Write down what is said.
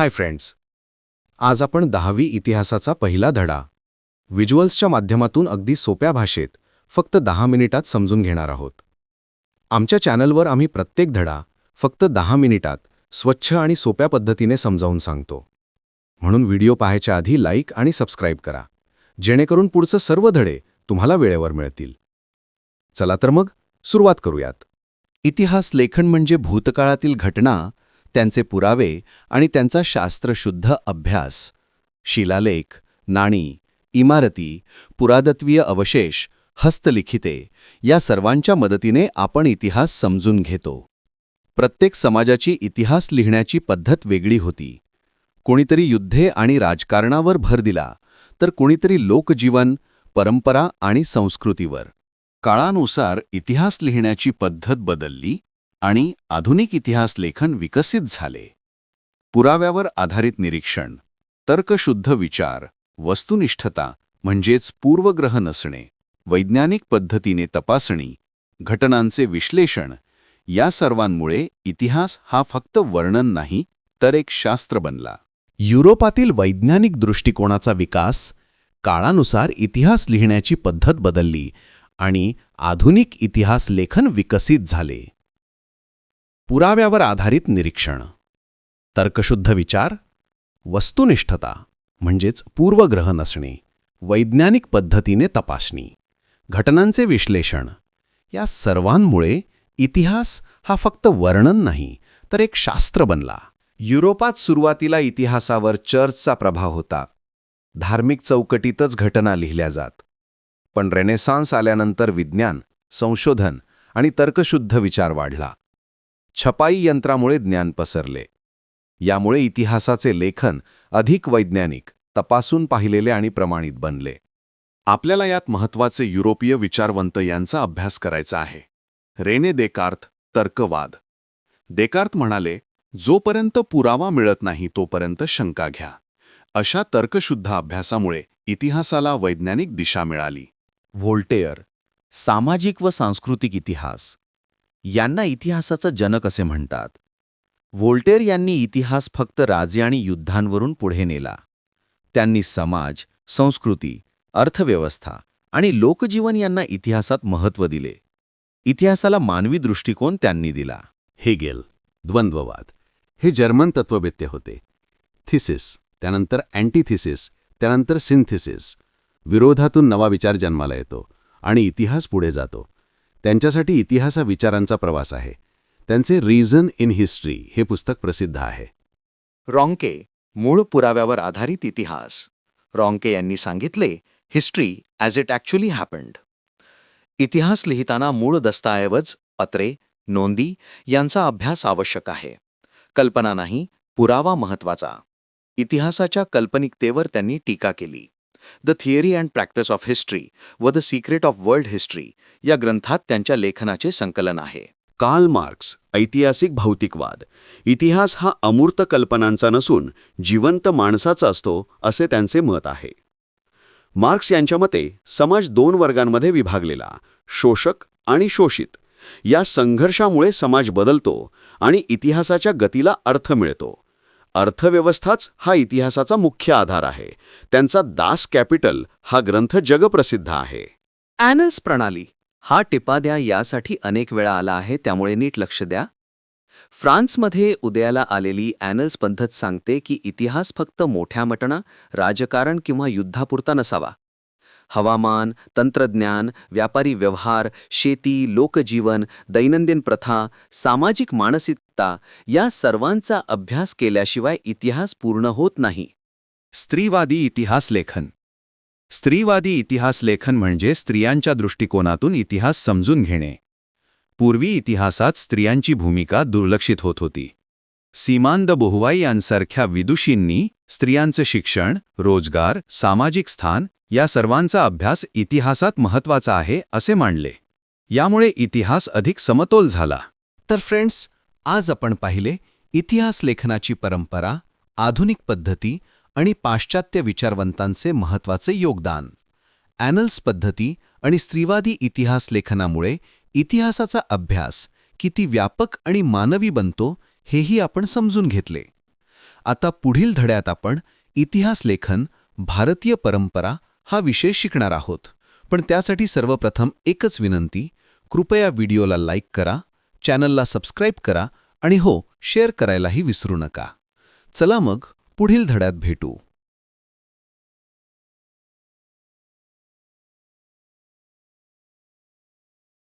Hi friends. आज आपण दहावी इतिहासाचा पहिला धडा. व्हिज्युअल्सच्या माध्यमातून अगदी सोप्या भाषेत फक्त दहा मिनिटात समजून घेणार आहोत. आमच्या चॅनलवर आम्ही प्रत्येक धडा फक्त दहा मिनिटात स्वच्छ आणि सोप्या पद्धतीने समजावून सांगतो. म्हणून व्हिडिओ पाहायच्या आधी लाईक आणि सबस्क्राईब करा. जेणेकरून पुढचं सर्व धडे तुम्हाला वेळेवर मिळतील. चला तर मग सुरुवात करूयात. इतिहास लेखन म्हणजे भूतकाळातील घटना त्यांचे पुरावे आणि त्यांचा शास्त्रशुद्ध अभ्यास. शिलालेख नाणी इमारती पुरातत्वीय अवशेष हस्तलिखिते या सर्वांच्या मदतीने आपण इतिहास समजून घेतो. प्रत्येक समाजाची इतिहास लिहिण्याची पद्धत वेगळी होती. कोणीतरी युद्धे आणि राजकारणावर भर दिला तर कुणीतरी लोकजीवन परंपरा आणि संस्कृतीवर. काळानुसार इतिहास लिहिण्याची पद्धत बदलली आणि आधुनिक इतिहास लेखन विकसित झाले. पुराव्यावर आधारित निरीक्षण तर्कशुद्ध विचार वस्तुनिष्ठता म्हणजेच पूर्वग्रह नसणे वैज्ञानिक पद्धतीने तपासणी घटनांचे विश्लेषण या सर्वांमुळे इतिहास हा फक्त वर्णन नाही तर एक शास्त्र बनला. युरोपातील वैज्ञानिक दृष्टिकोनाचा विकास काळानुसार इतिहास लिहिण्याची पद्धत बदलली आणि आधुनिक इतिहास लेखन विकसित झाले. पुराव्यावर आधारित निरीक्षण. तर्कशुद्ध विचार वस्तुनिष्ठता म्हणजेच पूर्वग्रह नसणे वैज्ञानिक पद्धतीने तपासणी घटनांचे विश्लेषण या सर्वांमुळे इतिहास हा फक्त वर्णन नाही तर एक शास्त्र बनला. युरोपात सुरुवातीला इतिहासावर चर्चचा प्रभाव होता. धार्मिक चौकटीतच घटना लिहिल्या जात. पण रेनेसान्स आल्यानंतर विज्ञान संशोधन आणि तर्कशुद्ध विचार वाढला. छपाई यंत्रामुळे ज्ञान पसरले. यामुळे इतिहासाचे लेखन अधिक वैज्ञानिक तपासून पाहिलेले आणि प्रमाणित बनले. आपल्याला यात महत्त्वाचे युरोपीय विचारवंत यांचा अभ्यास करायचा आहे. रेने देकार्थ तर्कवाद. देकार्थ म्हणाले जोपर्यंत पुरावा मिळत नाही तोपर्यंत शंका घ्या. अशा तर्कशुद्ध अभ्यासामुळे इतिहासाला वैज्ञानिक दिशा मिळाली. व्होल्टेअर सामाजिक व सांस्कृतिक इतिहास. यांना इतिहासाचा जनक असे म्हणतात. वोल्टेर यांनी इतिहास फक्त राजे आणि युद्धांवरून पुढे नेला. त्यांनी समाज संस्कृती अर्थव्यवस्था आणि लोकजीवन यांना इतिहासात महत्त्व दिले. इतिहासाला मानवी दृष्टिकोन त्यांनी दिला. हेगेल द्वंद्ववाद. हे जर्मन तत्ववेत्ते होते. थिसिस त्यानंतर अँटीथिसिस त्यानंतर सिंथिसिस. विरोधातून नवा विचार जन्माला येतो आणि इतिहास पुढे जातो. त्यांच्यासाठी इतिहास हा विचारांचा प्रवास आहे. त्यांचे रिझन इन हिस्ट्री हे पुस्तक प्रसिद्ध आहे. रॉंके मूळ पुराव्यावर आधारित इतिहास. रॉंके यांनी सांगितले history as it actually happened इतिहास लिहिताना मूळ दस्ताऐवज पत्रे नोंदी यांचा अभ्यास आवश्यक आहे. कल्पना नाही पुरावा महत्त्वाचा इतिहासाच्या कल्पनिकतेवर त्यांनी टीका केली. The theory and practice of history व the secret of world history या ग्रंथात त्यांच्या लेखनाचे संकलन आहे. कार्ल मार्क्स ऐतिहासिक भौतिकवाद. इतिहास हा अमूर्त कल्पनांचा नसून जिवंत माणसाचा असतो असे त्यांचे मत आहे. मार्क्स यांच्या मते समाज दोन वर्गांमध्ये विभागलेला शोषक आणि शोषित. या संघर्षामुळे समाज बदलतो आणि इतिहासाच्या गतीला अर्थ मिळतो. अर्थव्यवस्थाच हा इतिहासाचा मुख्य आधार आहे. त्यांचा दास कॅपिटल हा ग्रंथ जगप्रसिद्ध आहे. ॲनल्स प्रणाली. हा टिपा द्या यासाठी अनेक वेळा आला आहे त्यामुळे नीट लक्ष द्या. फ्रान्समध्ये उदयाला आलेली ॲनल्स पद्धत सांगते की इतिहास फक्त मोठ्या मटणा राजकारण किंवा युद्धापुरता नसावा. हवामान तंत्रज्ञान व्यापारी व्यवहार शेती लोकजीवन दैनंदिन प्रथा सामाजिक मानसिकता या सर्वांचा अभ्यास केल्याशिवाय इतिहास पूर्ण होत नाही स्त्रीवादी इतिहास लेखन स्त्रीवादी इतिहास लेखन म्हणजे स्त्रियांच्या दृष्टिकोनातून इतिहास समजून घेणे पूर्वी इतिहासात स्त्रियांची भूमिका दुर्लक्षित होत होती सीमांद द बोहवाई यांसारख्या विदुषींनी स्त्रियांचं शिक्षण रोजगार सामाजिक स्थान या सर्वांचा अभ्यास इतिहासात महत्त्वाचा आहे असे मांडले. यामुळे इतिहास अधिक समतोल झाला. तर फ्रेंड्स आज आपण पाहिले इतिहास लेखनाची परंपरा आधुनिक पद्धती आणि पाश्चात्य विचारवंतांचे महत्त्वाचे योगदान. ॲनल्स पद्धती आणि स्त्रीवादी इतिहास लेखनामुळे इतिहासाचा अभ्यास किती व्यापक आणि मानवी बनतो हेही आपण समजून घेतले. आता पुढील धड्यात आपण इतिहास लेखन भारतीय परंपरा हा विषय शिकणार आहोत. पण त्यासाठी सर्वप्रथम एकच विनंती कृपया व्हिडिओला लाईक करा चॅनलला सबस्क्राईब करा आणि हो शेअर करायलाही विसरू नका. चला मग पुढील धड्यात भेटू.